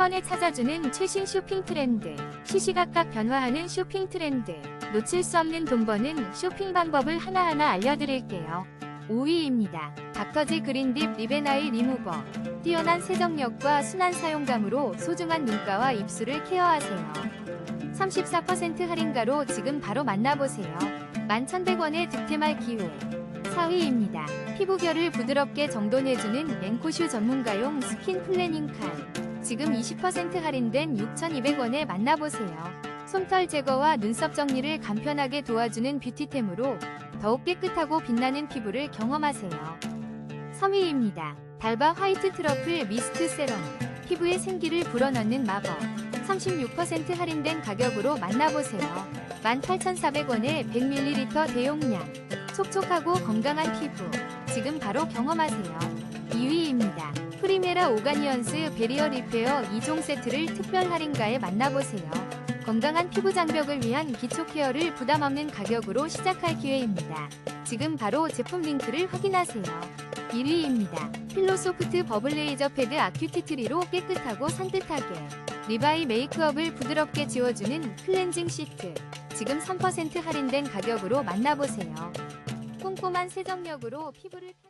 번에 찾아주는 최신 쇼핑 트렌드. 시시각각 변화하는 쇼핑 트렌드. 놓칠 수 없는 돈 버는 쇼핑 방법을 하나하나 알려드릴게요. 5위입니다. 닥터지 그린딥 리베나이 리무버. 뛰어난 세정력과 순한 사용감으로 소중한 눈가와 입술을 케어하세요. 34% 할인가로 지금 바로 만나보세요. 11,100원의 득템할 기회. 4위입니다. 피부결을 부드럽게 정돈해주는 랭코슈 전문가용 스킨 플래닝 칼. 지금 20% 할인된 6,200원에 만나보세요. 솜털 제거와 눈썹 정리를 간편하게 도와주는 뷰티템으로 더욱 깨끗하고 빛나는 피부를 경험하세요. 3위입니다. 달바 화이트 트러플 미스트 세럼. 피부에 생기를 불어넣는 마법. 36% 할인된 가격으로 만나보세요. 18,400원에 100ml 대용량. 촉촉하고 건강한 피부. 지금 바로 경험하세요. 2위입니다. 프리메라 오가니언스 베리어 리페어 2종 세트를 특별 할인가에 만나보세요. 건강한 피부 장벽을 위한 기초 케어를 부담 없는 가격으로 시작할 기회입니다. 지금 바로 제품 링크를 확인하세요. 1위입니다. 필로소프트 버블 레이저 패드 아큐티트리로 깨끗하고 산뜻하게 리바이 메이크업을 부드럽게 지워주는 클렌징 시트 지금 3% 할인된 가격으로 만나보세요. 꼼꼼한 세정력으로 피부를 편-